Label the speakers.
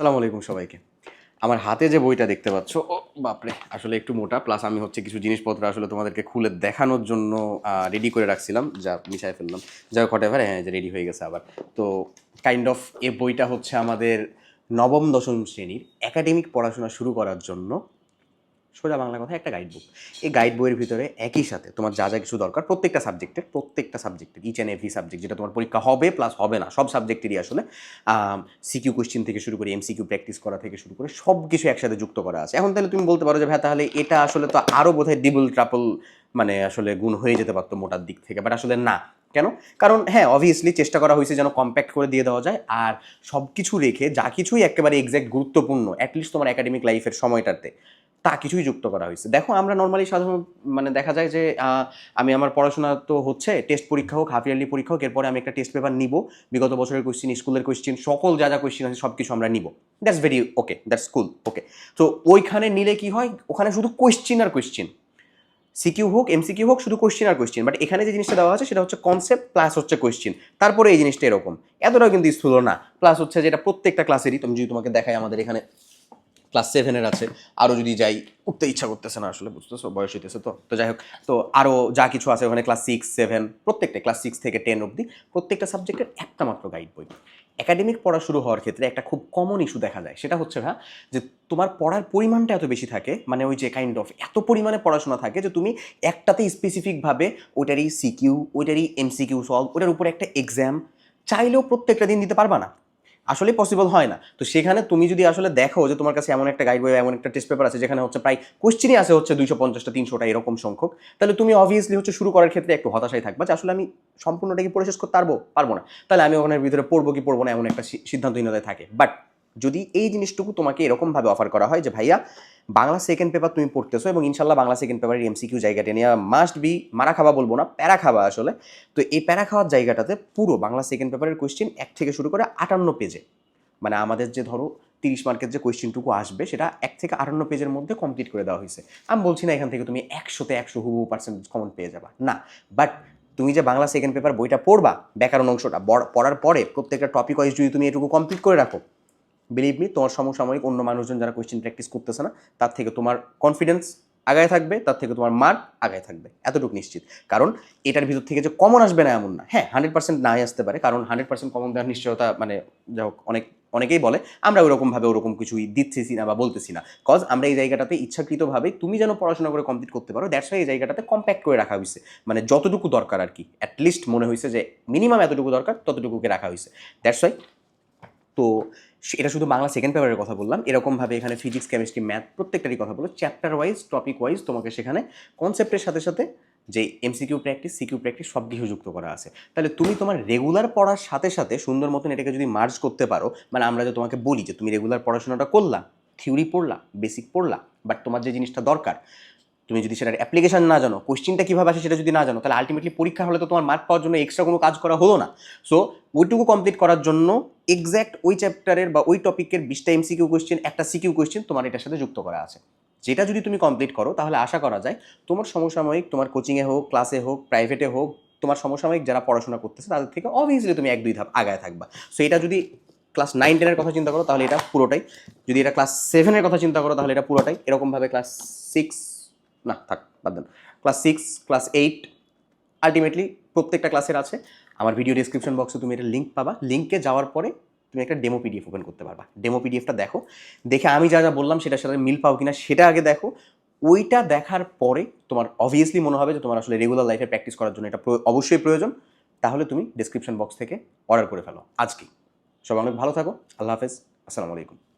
Speaker 1: আসসালামু আলাইকুম সবাইকে। আমার হাতে যে বইটা দেখতে পাচ্ছ, ও বাপরে, আসলে একটু মোটা। প্লাস আমি হচ্ছে কিছু জিনিসপত্র আসলে তোমাদেরকে খুলে দেখানোর জন্য রেডি করে রাখছিলাম। যা মিশাই ফেললাম। যা হোক এভারে হ্যাঁ যে রেডি হয়ে গেছে আবার। তো কাইন্ড অফ এ বইটা হচ্ছে আমাদের নবম দশম শ্রেণির একাডেমিক পড়াশোনা শুরু করার জন্য। সোজা বাংলা কথা, একটা গাইড বুক এই গাইড বইয়ের ভিতরে একই সাথে তোমার যা যা কিছু দরকার, প্রত্যেকটা সাবজেক্টের প্রত্যেকটা সাবজেক্টের ইচ অ্যান্ড এভরি সাবজেক্ট যেটা তোমার পরীক্ষা হবে প্লাস হবে না, সব সাবজেক্টেরই আসলে সিকিউ কোশ্চেন থেকে শুরু করে এমসিকিউ প্র্যাকটিস করা থেকে শুরু করে সব কিছু একসাথে যুক্ত করা আছে। এখন তাহলে তুমি বলতে পারো যে ভাই তাহলে এটা আসলে তো আরও বোধহয় ডিবল ট্রাপল মানে আসলে গুণ হয়ে যেতে পারতো মোটার দিক থেকে। বাট আসলে না। কেন? কারণ হ্যাঁ অবভিয়াসলি চেষ্টা করা হয়েছে যেন কম্প্যাক্ট করে দিয়ে দেওয়া যায়, আর সব কিছু রেখে যা কিছুই একেবারে এক্স্যাক্ট গুরুত্বপূর্ণ অ্যাটলিস্ট তোমার একাডেমিক লাইফের সময়টাতে তা কিছুই যুক্ত করা হয়েছে। দেখো, আমরা নর্মালি সাধারণ মানে দেখা যায় যে আমি আমার পড়াশোনা তো হচ্ছে টেস্ট পরীক্ষা হোক হাফ ইয়ারলি পরীক্ষা হোক, এরপরে আমি একটা টেস্ট পেপার নিব। বিগত বছরের কোশ্চিন স্কুলের কোশ্চিন সকল যা যা কোশ্চিন আছে সব কিছু আমরা নিব। That's very okay that's cool okay তো ওইখানে নিলে কি হয়? ওখানে শুধু কোশ্চিন আর কোশ্চিন সিকিউ হোক এমসিকিউ হোক, শুধু কোশ্চিন আর কোশ্চিন বাট এখানে যে জিনিসটা দেওয়া আছে, সেটা হচ্ছে কনসেপ্ট প্লাস হচ্ছে কোশ্চিন তারপরে এই জিনিসটা এরকম। এতটাও কিন্তু স্থূল না। প্লাস হচ্ছে যেটা প্রত্যেকটা ক্লাসেরই তুমি যদি তোমাকে দেখাই আমাদের এখানে ক্লাস সেভেনের আছে। আরও যদি যাই, উঠতে ইচ্ছা করতেছে না আসলে, বুঝতেছো? বয়স হইতেছে তো। তো যাই হোক, তো আরও যা কিছু আছে ওখানে ক্লাস সিক্স সেভেন প্রত্যেকটা ক্লাস সিক্স থেকে টেন অবধি প্রত্যেকটা সাবজেক্টের একটা মাত্র গাইড বই। একাডেমিক পড়া শুরু হওয়ার ক্ষেত্রে একটা খুব কমন ইস্যু দেখা যায়। সেটা হচ্ছে হ্যাঁ যে তোমার পড়ার পরিমাণটা এত বেশি থাকে মানে ওই যে কাইন্ড অফ এত পরিমাণে পড়াশোনা থাকে যে তুমি একটাতেই স্পেসিফিকভাবে ওইটারই সিকিউ ওইটারই এমসিকিউ সলভ ওটার উপরে একটা এক্সাম চাইলেও প্রত্যেকটা দিন দিতে পারবা না। আসলে পসিবল হয় না। তো সেখানে তুমি যদি আসলে দেখো যে তোমার কাছে এমন একটা গাইড বই এমন একটা টেস্ট পেপার আছে যেখানে হচ্ছে প্রায় কোশ্চেনই আছে হচ্ছে দুইশো পঞ্চাশটা, তিনশোটা এরকম সংখ্যক, তাহলে তুমি অবভিয়াসলি হচ্ছে শুরু করার ক্ষেত্রে একটু হতাশায় থাকবা যে আসলে আমি সম্পূর্ণটা কি পরিশেষ করতে পারব পারব না। তাহলে আমি ওখানের ভিতরে পড়ব কি পড়ব না এমন একটা সিদ্ধান্তহীনতায় থাকে। বাট যদি এই জিনিসটুকু তোমাকে এরকমভাবে অফার করা হয় যে, ভাইয়া, বাংলা সেকেন্ড পেপার তুমি পড়তেছো এবং ইনশাল্লাহ বাংলা সেকেন্ড পেপারের এমসিকিউ জায়গাটা নিয়ে মাস্ট বি মারা খাওয়া বলব না, প্যারা খাওয়া আসলে। তো এই প্যারা খাওয়ার জায়গাটাতে পুরো বাংলা সেকেন্ড পেপারের কোয়েশ্চেন এক থেকে শুরু করে আটান্ন পেজে মানে আমাদের যে ধরো তিরিশ মার্কের যে কোয়েশ্চেনটুকু আসবে, সেটা এক থেকে আটান্ন পেজের মধ্যে কমপ্লিট করে দেওয়া হয়েছে। আমি বলছি না এখান থেকে তুমি একশোতে একশো হুবু পার্সেন্টেজ কমন পেয়ে যাবা। না বাট তুমি যে বাংলা সেকেন্ড পেপার বইটা পড়বা, ব্যাকরণ অংশটা পড়ার পরে প্রত্যেকটা টপিক ওয়াইজ যদি তুমি এটুকু কমপ্লিট করে রাখো বিলিভ মি তোমার সমসাময়িক অন্য মানুষজন যারা কোয়েশ্চেন প্র্যাকটিস করতেছে না, তার থেকে তোমার কনফিডেন্স আগায় থাকবে, তার থেকে তোমার মার্ক আগায় থাকবে। এতটুকু নিশ্চিত। কারণ এটার ভিতর থেকে যে কমন আসবে না এমন না। হ্যাঁ হান্ড্রেড পার্সেন্ট নাই আসতে পারে, কারণ হান্ড্রেড পার্সেন্ট কমন দেওয়ার নিশ্চয়তা মানে যা হোক, অনেক, অনেকেই বলে, আমরা ওরকমভাবে ওরকম কিছুই দিচ্ছি না বা বলতেছি না। কজ আমরা এই জায়গাটাতে ইচ্ছাকৃতভাবে তুমি যেন পড়াশোনা করে কমপ্লিট করতে পারো দ্যাটস এই জায়গাটাতে কম্প্যাক্ট করে রাখা হয়েছে মানে যতটুকু দরকার আর কি অ্যাটলিস্ট মনে হয়েছে যে মিনিমাম এতটুকু দরকার, ততটুকুকে রাখা হয়েছে দ্যাটস ওয়াই তো এটা শুধু বাংলা সেকেন্ড পেপারের কথা বললাম। এরকমভাবে এখানে ফিজিক্স কেমিস্ট্রি ম্যাথ প্রত্যেকটারই কথা বলো। চ্যাপ্টার ওয়াইজ টপিক ওয়াইজ তোমাকে সেখানে কনসেপ্টের সাথে সাথে যে এমসিকিউ প্র্যাকটিস সিকিউ প্র্যাকটিস সব কিছু যুক্ত করা আছে। তাহলে তুমি তোমার রেগুলার পড়ার সাথে সাথে সুন্দর মতন এটাকে যদি মার্জ করতে পারো মানে আমরা যে তোমাকে বলি যে তুমি রেগুলার পড়াশোনাটা করলা থিওরি পড়লা বেসিক পড়লা বাট তোমার যে জিনিসটা দরকার তুমি যদি সেটার অ্যাপ্লিকেশন না জানো কোশ্চিনটা কীভাবে আসে সেটা যদি না জানো, তাহলে আলটিমেটলি পরীক্ষা হলে তো তোমার মার্ক পাওয়ার জন্য এক্সট্রা কোনো কাজ করা হলো না। সো ওইটুকু কমপ্লিট করার জন্য এক্স্যাক্ট ওই চ্যাপ্টারের বা ওই টপিকের বিশটা এমসিকিউ কোয়েশ্চেন একটা সিকিউ কোয়েশ্চেন তোমার এটার সাথে যুক্ত করা আছে। যেটা যদি তুমি কমপ্লিট করো, তাহলে আশা করা যায় তোমার সমসাময়িক, তোমার কোচিংয়ে হোক ক্লাসে হোক প্রাইভেটে হোক, তোমার সমসাময়িক যারা পড়াশোনা করতেছে, তাদের থেকে অবভিয়াসলি তুমি এক দুই ধাপ আগায় থাকবা। সো এটা যদি ক্লাস নাইন টেনের কথা চিন্তা করো, তাহলে এটা পুরোটাই। যদি এটা ক্লাস সেভেনের কথা চিন্তা করো, তাহলে এটা পুরোটাই। এরকমভাবে ক্লাস সিক্স না, থাক, বাদ দেন। Class six class eight ultimately প্রত্যেকটা ক্লাসের আছে। আমার ভিডিও ডিসক্রিপশন বক্সে তুমি এটা লিঙ্ক পাবা। লিঙ্কে যাওয়ার পরে তুমি একটা ডেমো পিডিএফ ওপেন করতে পারবা। ডেমো পিডিএফটা দেখো। দেখে আমি যা যা বললাম সেটার সাথে মিল পাও কিনা সেটা আগে দেখো। ওইটা দেখার পরে তোমার অবভিয়াসলি মনে হবে যে তোমার আসলে রেগুলার লাইফে প্র্যাকটিস করার জন্য এটা অবশ্যই প্রয়োজন। তাহলে তুমি ডিসক্রিপশন বক্স থেকে অর্ডার করে ফেলো। আজকেই। সবাই অনেক ভালো থাকো। আল্লাহ হাফেজ। আসসালামু আলাইকুম।